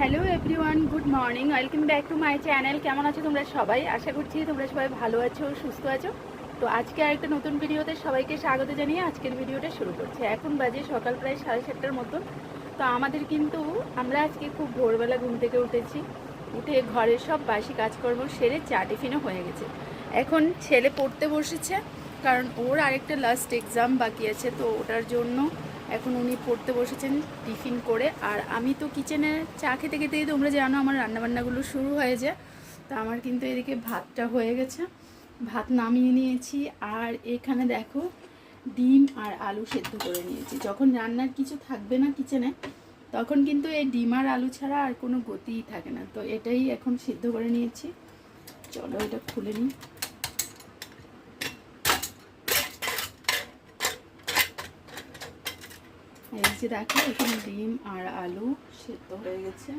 Hello everyone, good morning, welcome back to my channel. কেমন আছো তোমরা সবাই? আশা করছি তোমরা সবাই ভালো আছো, সুস্থ আছো। তো আজকে আরেকটা নতুন ভিডিওতে সবাইকে স্বাগত জানিয়ে আজকের ভিডিওটা শুরু করছি। এখন বাজে সকাল প্রায় সাড়ে সাতটার মতন। তো আমাদের কিন্তু, আমরা আজকে খুব ভোরবেলা ঘুম থেকে উঠেছি। উঠে ঘরের সব বাসি কাজকর্ম সেরে চা টিফিনও হয়ে গেছে। এখন ছেলে পড়তে বসেছে, কারণ ওর আরেকটা লাস্ট এক্সাম বাকি আছে, তো ওটার জন্য এখন উনি পড়তে বসেছেন টিফিন করে। আর আমি তো কিচেনে চা খেতে খেতেই তোমরা জানো আমার রান্নাবান্নাগুলো শুরু হয়ে যায় তো আমার কিন্তু এদিকে ভাতটা হয়ে গেছে। ভাত নামিয়ে নিয়েছি। আর এখানে দেখো ডিম আর আলু সেদ্ধ করে নিয়েছি। যখন রান্নার কিছু থাকবে না কিচেনে, তখন কিন্তু এই ডিম আর আলু ছাড়া আর কোনো গতিই থাকে না। তো এটাই এখন সিদ্ধ করে নিয়েছি। চলো এটা খুলে নিই। এই যে দেখো, এখানে ডিম আর আলু সেদ্ধ হয়ে গেছে।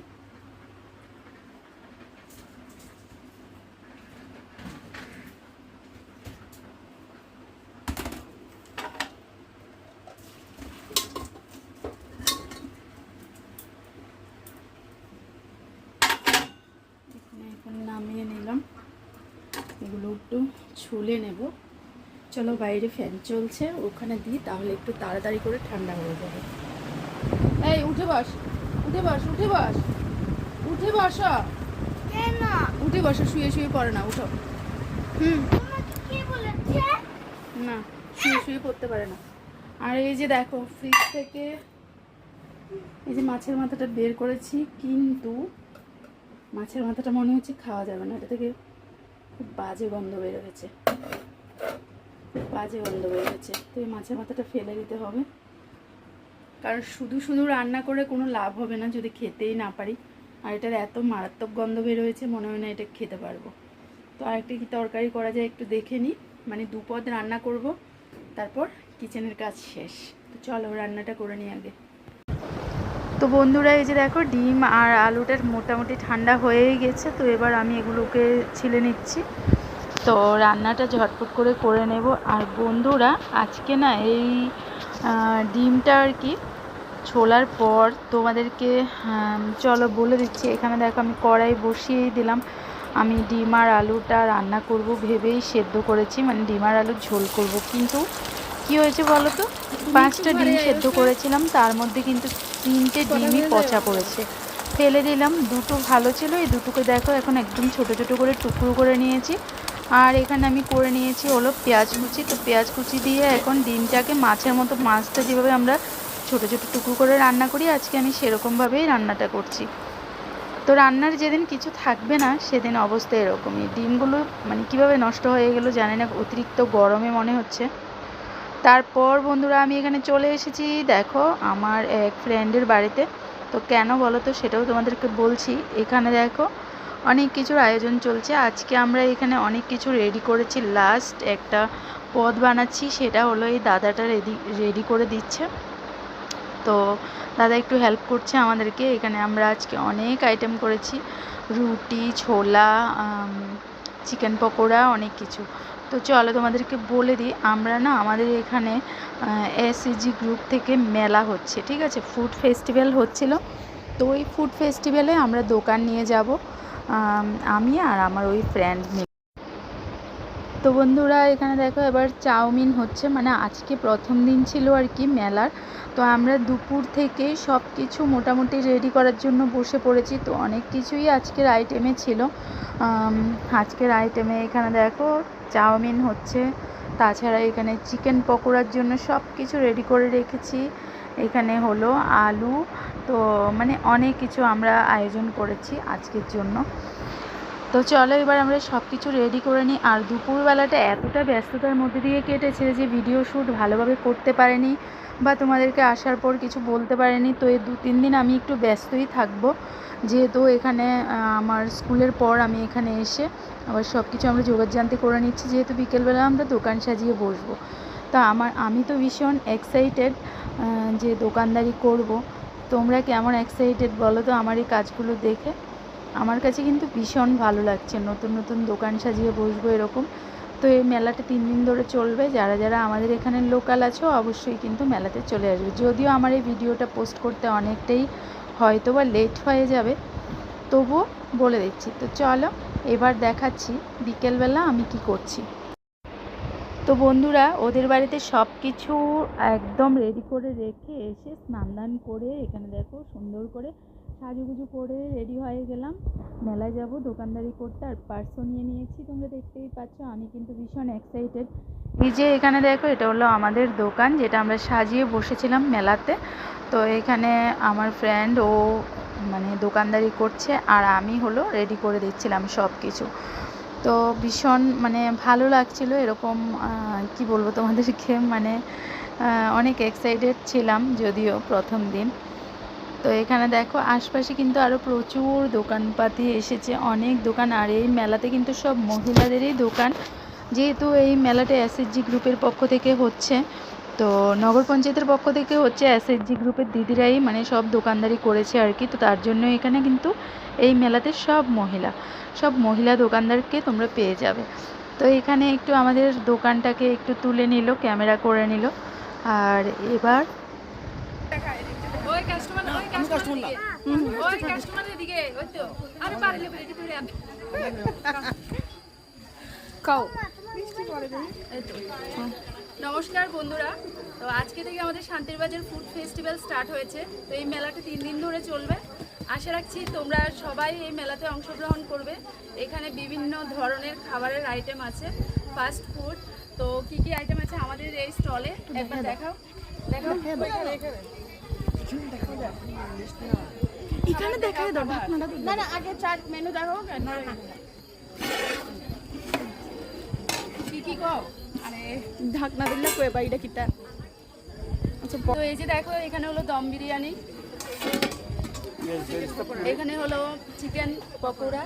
নামিয়ে নিলাম। এগুলো একটু ছুলে নেব। চলো বাইরে ফ্যান চলছে ওখানে দিই তাহলে একটু তাড়াতাড়ি করে ঠান্ডা হয়ে যাবে। এই উঠে বস উঠে বস উঠে বস উঠে বসো। কেন? উঠে বসো শুয়ে শুয়ে পড়ে না উঠো। হুম। না শুয়ে শুয়ে পড়তে পারে না। আর এই যে দেখো ফ্রিজ থেকে এই যে মাছের মাথাটা বের করেছি কিন্তু মাছের মাথাটা মনে হচ্ছে খাওয়া যাবে না এটা থেকে খুব বাজে গন্ধ বেরোচ্ছে খুব বাজে গন্ধ বেরোচ্ছে তো এই মাছের মাথাটা ফেলে দিতে হবে। কারণ শুধু শুধু রান্না করে কোনো লাভ হবে না যদি খেতেই না পারি। আর এটার এত মারাত্মক গন্ধ বের হয়েছে, মনে হয় না এটা খেতে পারব। তো আরেকটা কি তরকারি করা যায় একটু দেখে নিই। মানে দুপদ রান্না করব, তারপর কিচেনের কাজ শেষ। তো চলো রান্নাটা করে নিই আগে। তো বন্ধুরা, এই যে দেখো ডিম আর আলুটার মোটামুটি ঠান্ডা হয়েই গেছে। তো এবার আমি এগুলোকে ছিলে নিচ্ছি। তো রান্নাটা ঝটপট করে করে নেব। আর বন্ধুরা, আজকে না এই ডিমটা আর কি ছোলার পর তোমাদেরকে চলো বলে দিচ্ছি। এখানে দেখো আমি কড়াই বসিয়েই দিলাম। আমি ডিম আর আলুটা রান্না করব ভেবেই সেদ্ধ করেছি। মানে ডিম আর আলুর ঝোল করব। কিন্তু কি হয়েছে বলো তো? পাঁচটা ডিম সেদ্ধ করেছিলাম। তার মধ্যে কিন্তু তিনটে ডিমই পচা পড়েছে। ফেলে দিলাম। দুটো ভালো ছিল। এই দুটোকে দেখো এখন একদম ছোট ছোট করে টুকরো করে নিয়েছি। আর এখানে আমি করে নিয়েছি হলো পেঁয়াজ কুচি। তো পেঁয়াজ কুচি দিয়ে এখন ডিমটাকে মাছের মতো মাছটা যেভাবে আমরা ছোট ছোট টুকরো করে রান্না করি, আজকে আমি সেরকমভাবেই রান্নাটা করছি। তো রান্নার যেদিন কিছু থাকবে না, সেদিন অবস্থা এরকমই। ডিমগুলো মানে কীভাবে নষ্ট হয়ে গেলো জানি না, অতিরিক্ত গরমে মনে হচ্ছে। তারপর বন্ধুরা, আমি এখানে চলে এসেছি। দেখো, আমার এক ফ্রেন্ডের বাড়িতে। তো কেন বলো তো সেটাও তোমাদেরকে বলছি। এখানে দেখো অনেক কিছুর আয়োজন চলছে। আজকে আমরা এখানে অনেক কিছু রেডি করেছি। লাস্ট একটা পদ বানাচ্ছি, সেটা হলো এই দাদাটা রেডি রেডি করে দিচ্ছে। তো দাদা একটু হেল্প করছে আমাদেরকে। এখানে আমরা আজকে অনেক আইটেম করেছি। রুটি, ছোলা চিকেন পকোড়া, অনেক কিছু। তো চলো তোমাদেরকে বলে দিই, আমরা না আমাদের এখানে এসইজি গ্রুপ থেকে মেলা হচ্ছে, ঠিক আছে? ফুড ফেস্টিভ্যাল হচ্ছিল। তো ওই ফুড ফেস্টিভ্যালে আমরা দোকান নিয়ে যাব। আমি আর আমার ওই ফ্রেন্ড তো বন্ধুরা, এখানে দেখো এবার চাউমিন হচ্ছে। মানে আজকে প্রথম দিন ছিল আর কি মেলার। তো আমরা দুপুর থেকে সব কিছু মোটামুটি রেডি করার জন্য বসে পড়েছি। তো অনেক কিছুই আজকের আইটেমে ছিল। আজকের আইটেমে এখানে দেখো চাউমিন হচ্ছে। তাছাড়া এখানে চিকেন পকোড়ার জন্য সব কিছু রেডি করে রেখেছি। এখানে হলো আলু, তো মানে অনেক কিছু আমরা আয়োজন করেছি আজকের জন্য। তো চলো এবার আমরা সব কিছু রেডি করে নিই। আর দুপুরবেলাটা এতটা ব্যস্ততার মধ্যে দিয়ে কেটেছে যে ভিডিও শ্যুট ভালোভাবে করতে পারিনি বা তোমাদেরকে আসার পর কিছু বলতে পারিনি। তো এই দু তিন দিন আমি একটু ব্যস্তই থাকব। যেহেতু এখানে আমার স্কুলের পর আমি এখানে এসে আবার সব কিছু আমরা যোগাযান্তি করে নিচ্ছি। যেহেতু বিকেলবেলা আমরা দোকান সাজিয়ে বসবো। তা আমার, আমি তো ভীষণ এক্সাইটেড যে দোকানদারি করব। তোমরা কেমন এক্সাইটেড বলো তো আমার এই কাজগুলো দেখে? আমার কাছে কিন্তু ভীষণ ভালো লাগছে। নতুন নতুন দোকান সাজিয়ে বসবো এরকম। তো এই মেলাটা তিন দিন ধরে চলবে। যারা যারা আমাদের এখানে লোকাল আছো, অবশ্যই কিন্তু মেলাতে চলে আসবে। যদিও আমার এই ভিডিওটা পোস্ট করতে অনেকটাই হয়তো বা লেট হয়ে যাবে, তবুও বলে দিচ্ছি। তো চলো, এবার দেখাচ্ছি বিকেলবেলা আমি কি করছি। তো বন্ধুরা, ওদের বাড়িতে সব কিছু একদম রেডি করে রেখে এসে স্নান দান করে এখানে দেখো সুন্দর করে সাজুগুজু করে রেডি হয়ে গেলাম। মেলায় যাব, দোকানদারি করতে, আর পার্সও নিয়ে নিয়েছি, তোমরা দেখতেই পাচ্ছ। আমি কিন্তু ভীষণ এক্সাইটেড এই যে এখানে দেখো, এটা হলো আমাদের দোকান, যেটা আমরা সাজিয়ে বসেছিলাম মেলাতে। তো এখানে আমার ফ্রেন্ড ও মানে দোকানদারি করছে, আর আমি হলো রেডি করে দিচ্ছিলাম সব কিছু তো ভীষণ মানে ভালো লাগছিল এরকম কি বলব তোমাদেরকে মানে অনেক এক্সাইটেড ছিলাম যদিও প্রথম দিন। তো এখানে দেখো আশপাশে কিন্তু আরও প্রচুর দোকানপাতি এসেছে, অনেক দোকান, আর এই মেলাতে কিন্তু সব মহিলাদেরই দোকান। যেহেতু এই মেলাটা এসএসজি গ্রুপের পক্ষ থেকে হচ্ছে তো নগর পঞ্চায়েতের পক্ষ থেকে হচ্ছে এসএসজি গ্রুপের দিদিরাই মানে সব দোকানদারি করেছে আর কি। তো তার জন্য এখানে কিন্তু এই মেলাতে সব মহিলা সব মহিলা দোকানদারকে তোমরা পেয়ে যাবে। তো এখানে একটু আমাদের দোকানটাকে একটু তুলে নিল ক্যামেরা করে নিল। আর এবার ওই কাস্টমার ওই কাস্টমার দিকে। ওই কাস্টমারের দিকে ওই তো। আরে পারলে বেটি ধরে আন খাও। নমস্কার বন্ধুরা। তো আজকে থেকে আমাদের শান্তির বাজার ফুড ফেস্টিভ্যাল স্টার্ট হয়েছে। তো এই মেলাটা তিন দিন ধরে চলবে। আশা রাখছি তোমরা সবাই এই মেলাতে অংশগ্রহণ করবে। এখানে বিভিন্ন ধরনের খাবারের আইটেম আছে ফাস্ট ফুড তো কি কি আইটেম আছে আমাদের এই স্টলে একবার দেখাও। দেখাও। এখানে। দেখায় দাও না না আগে চাট মেনু দেখো কি কি কও? আরে ঢাকনা দিলে কয়ে বাড়িটা কিটা। আচ্ছা তো এই যে দেখো এখানে হলো দম বিরিয়ানি। এখানে হলো চিকেন পকোড়া।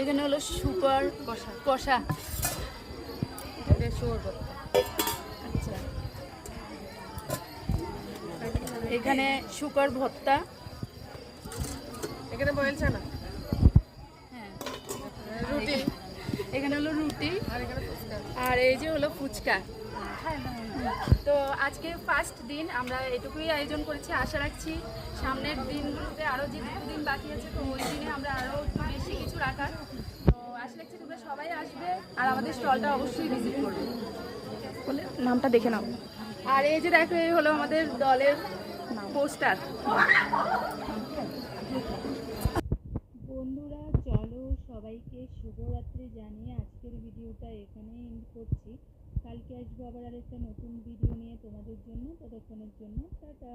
এখানে হলো সুপার কষা। কষা। আচ্ছা। এখানে শুকর ভর্তা। এখানে বলছে না হ্যাঁ। রুটি। এখানে হলো রুটি আর এই যে হলো ফুচকা। তো আজকে ফার্স্ট দিন আমরা এটুকুই আয়োজন করেছি আশা রাখছি সামনের দিনগুলোতে আরও যে দিন বাকি আছে তো ওই দিনে আমরা আরও বেশি কিছু রাখার। তো আশা রাখছি তোমরা সবাই আসবে আর আমাদের স্টলটা অবশ্যই ভিজিট করবে। বলে নামটা দেখে নাও। আর এই যে দেখো এই হলো আমাদের দলের পোস্টার বন্ধুরা সবাইকে শুভরাত্রি জানিয়ে আজকের ভিডিওটা এখানেই এন্ড করছি। কালকে আসব আবার আরেকটা নতুন ভিডিও নিয়ে তোমাদের জন্য, ততক্ষণের জন্য টাটা।